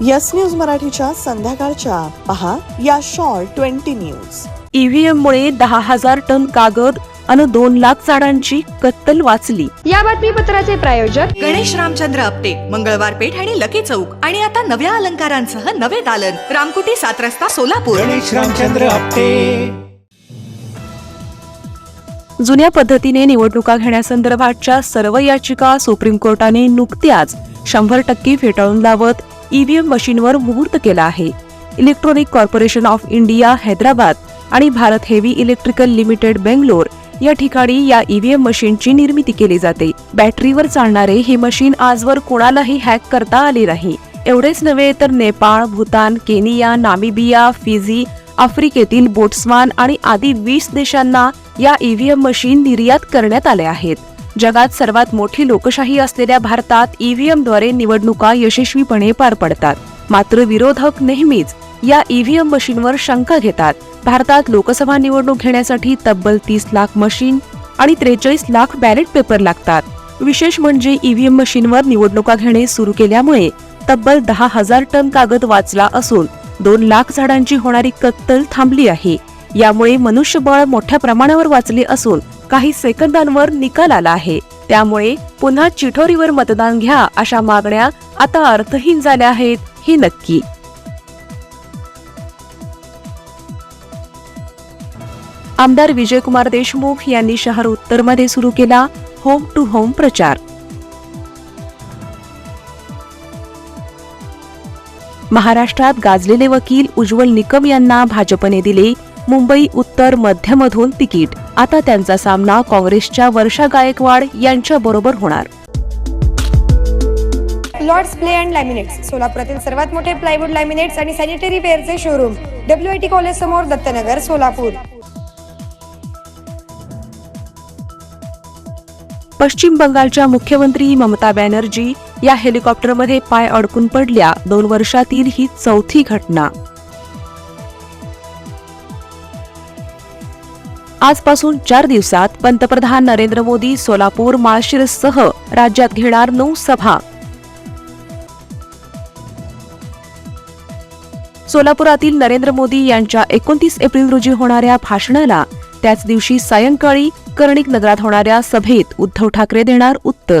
Yes news मराठीच्या संध्याकाळच्या. पहा या शॉर्ट ट्वेंटी न्यूज. ईव्हीएम मुळे दहा हजार टन कागद आणि दोन लाख झाडांची कत्तल वाचली. या बातमीपत्राचे प्रायोजक गणेश रामचंद्र आपटे मंगळवार पेठ आणि लकी चौक. आणि आता नव्या अलंकारांसह नवे दालन. रामकुटी सात रस्ता सोलापूर. गणेश रामचंद्र आपटे. जुन्या पद्धतीने निवडणुका घेण्यासंदर्भातच्या सर्व याचिका सुप्रीम कोर्टाने नुकत्याच शंभर टक्के फेटाळून लावत ईव्हीएम मशीनवर मुहूर्त केला आहे. Electronic corporation of India Hyderabad आणि Bharat heavy electrical limited Bangalore या ठिकाणी या ईव्हीएम मशीनची निर्मिती केली जाते. बॅटरीवर चालणारे हे मशीन आजवर कोणालाही हॅक करता आले नाही. एवढेच नव्हे तर Nepal Bhutan Kenya Namibia Fiji आफ्रिकेतील बोट्सवान आणि आदी वीस देशांना या ईव्हीएम मशीन निर्यात करण्यात आल्या आहेत. जगात सर्वात मोठी लोकशाही असलेल्या भारतात ईव्हीएमद्वारे निवडणुका यशस्वीपणे पार पडतात. मात्र विरोधक नेहमीच या ईव्हीएम मशीनवर शंका घेतात. भारतात लोकसभा निवडणूक घेण्यासाठी तब्बल तीस लाख मशीन आणि त्रेचाळीस लाख बॅलेट पेपर लागतात. विशेष म्हणजे ईव्हीएम मशीनवर निवडणुका घेणे सुरू केल्यामुळे तब्बल दहा हजार टन कागद वाचला असून दोन लाख झाडांची होणारी कत्तल थांबली आहे. यामुळे मनुष्यबळ मोठ्या प्रमाणावर वाचले असून काही सेकंदांवर निकाल आला आहे. त्यामुळे पुन्हा चिठोरीवर मतदान घ्या अशा मागण्या आता अर्थहीन झाल्या आहेत हे नक्की. आमदार विजयकुमार देशमुख यांनी शहर उत्तरमध्ये सुरू केला होम टू होम प्रचार. महाराष्ट्रात गाजलेले वकील उज्ज्वल निकम यांना भाजपने दिले मुंबई उत्तर मध्यमधून तिकीट. आता त्यांचा सामना काँग्रेसच्या वर्षा गायकवाड यांच्या बरोबर होणार. लॉर्ड्स प्ले अँड लॅमिनेट्स सोलापुरातील सर्वात मोठे प्लायवूड लॅमिनेट्स आणि sanitary वेअरचे showroom W I T college Dattanagar Dattanagar Solapur. पश्चिम बंगालच्या मुख्यमंत्री ममता बॅनर्जी या हेलिकॉप्टरमध्ये पाय अडकून पडल्या. दोन वर्षातील ही चौथी घटना. आजपासून चार दिवसात पंतप्रधान नरेंद्र मोदी सोलापूर माळशिरसह राज्यात घेणार नऊ सभा. सोलापुरातील नरेंद्र मोदी यांच्या एकोणतीस एप्रिल रोजी होणाऱ्या भाषणाला त्याच दिवशी सायंकाळी कर्णिक नगरात होणाऱ्या सभेत उद्धव ठाकरे देणार उत्तर.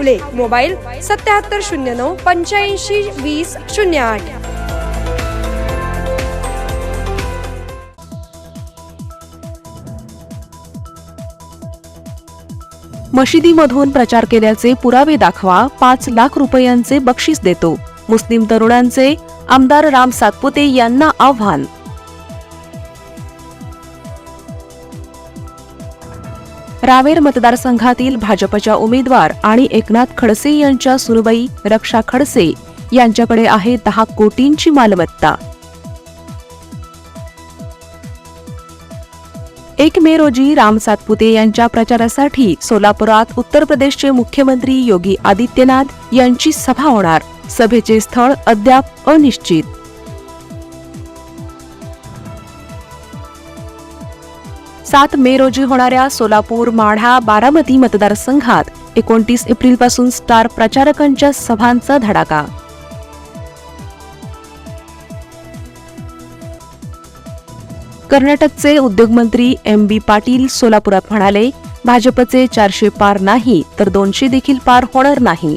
हावले मोबाईल सत्याहत्तर शून्य नऊ पंच्याऐंशी वीस शून्य आठ. मशिदीमधून प्रचार केल्याचे पुरावे दाखवा पाच लाख रुपयांचे बक्षीस देतो. मुस्लिम तरुणांचे आमदार राम सातपुते यांना आव्हान. रावेर मतदारसंघातील भाजपच्या उमेदवार आणि एकनाथ खडसे यांच्या सुनबाई रक्षा खडसे यांच्याकडे आहे दहा कोटींची मालमत्ता. एक मे रोजी राम सातपुते यांच्या प्रचारासाठी सोलापुरात उत्तर प्रदेशचे मुख्यमंत्री योगी आदित्यनाथ यांची सभा होणार. सभेचे स्थळ अद्याप अनिश्चित. सात मे रोजी होणाऱ्या सोलापूर माढा बारामती मतदारसंघात एकोणतीस एप्रिलपासून स्टार प्रचारकांच्या सभांचा धडाका. कर्नाटकचे उद्योगमंत्री एम बी पाटील सोलापुरात म्हणाले भाजपचे चारशे पार नाही तर दोनशे देखील पार होणार नाही.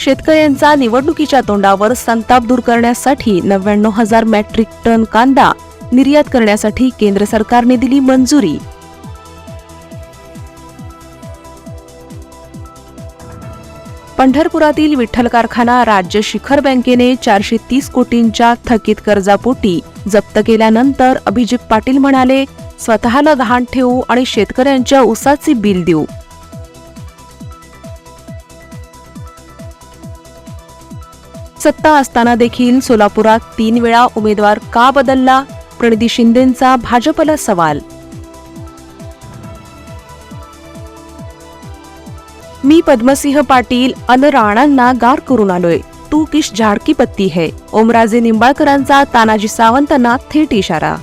शेतकऱ्यांचा निवडणुकीच्या तोंडावर संताप दूर करण्यासाठी नव्याण्णव हजार मेट्रिक टन कांदा निर्यात करण्यासाठी केंद्र सरकारने दिली मंजुरी. पंढरपुरातील विठ्ठल कारखाना राज्य शिखर बँकेने चारशे तीस कोटींच्या थकीत कर्जापोटी जप्त केल्यानंतर अभिजित पाटील म्हणाले स्वतःला गहाण ठेवू आणि शेतकऱ्यांच्या उसाचे बिल देऊ. सत्ता असताना देखील सोलापुरात तीन वेळा उमेदवार का बदलला? प्रणिती शिंदेंचा भाजपला सवाल. मी पद्मसिंह पाटील अन राणांना गार करून आलोय. तू किश झाडकी पत्ती है. ओमराजे निंबाळकरांचा तानाजी सावंतांना थेट इशारा.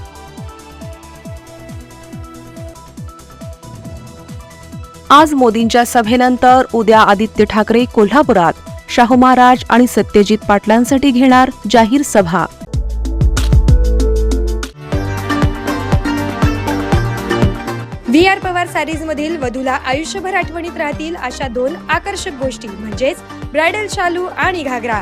आज मोदींच्या सभेनंतर उद्या आदित्य ठाकरे कोल्हापुरात. शाहू महाराज आणि सत्यजित पाटलांसाठी घेणार जाहीर सभा. व्ही आर पवार सॅरीज मधील वधूला आयुष्यभर आठवणीत राहतील अशा दोन आकर्षक गोष्टी म्हणजेच ब्रायडल शालू आणि घागरा.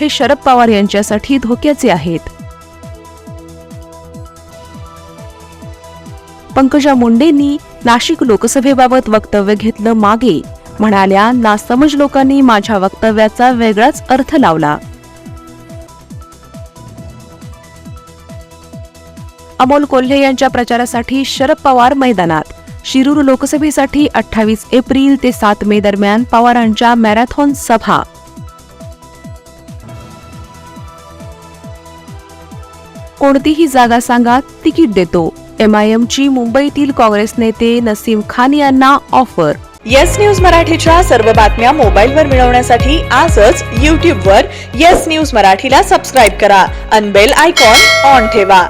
हे शरद पवार यांच्यासाठी धोक्याचे आहेत. पंकजा मुंडेंनी नाशिक लोकसभेबाबत वक्तव्य घेतलं मागे म्हणाल्या नासमज लोकांनी माझ्या वक्तव्याचा वेगळाच अर्थ लावला. अमोल कोल्हे यांच्या प्रचारासाठी शरद पवार मैदानात शिरूर लोकसभेसाठी अठ्ठावीस एप्रिल ते सात मे दरम्यान पवारांच्या मॅरेथॉन सभा. कोणतीही जागा सांगा तिकीट देतो. एमआयएमची मुंबईतील काँग्रेस नेते नसीम खान यांना ऑफर. येस न्यूज मराठीच्या सर्व बातम्या मोबाईलवर मिळवण्यासाठी आजच यूट्यूबवर येस न्यूज मराठीला सबस्क्राईब करा. अनबेल आयकॉन ऑन ठेवा.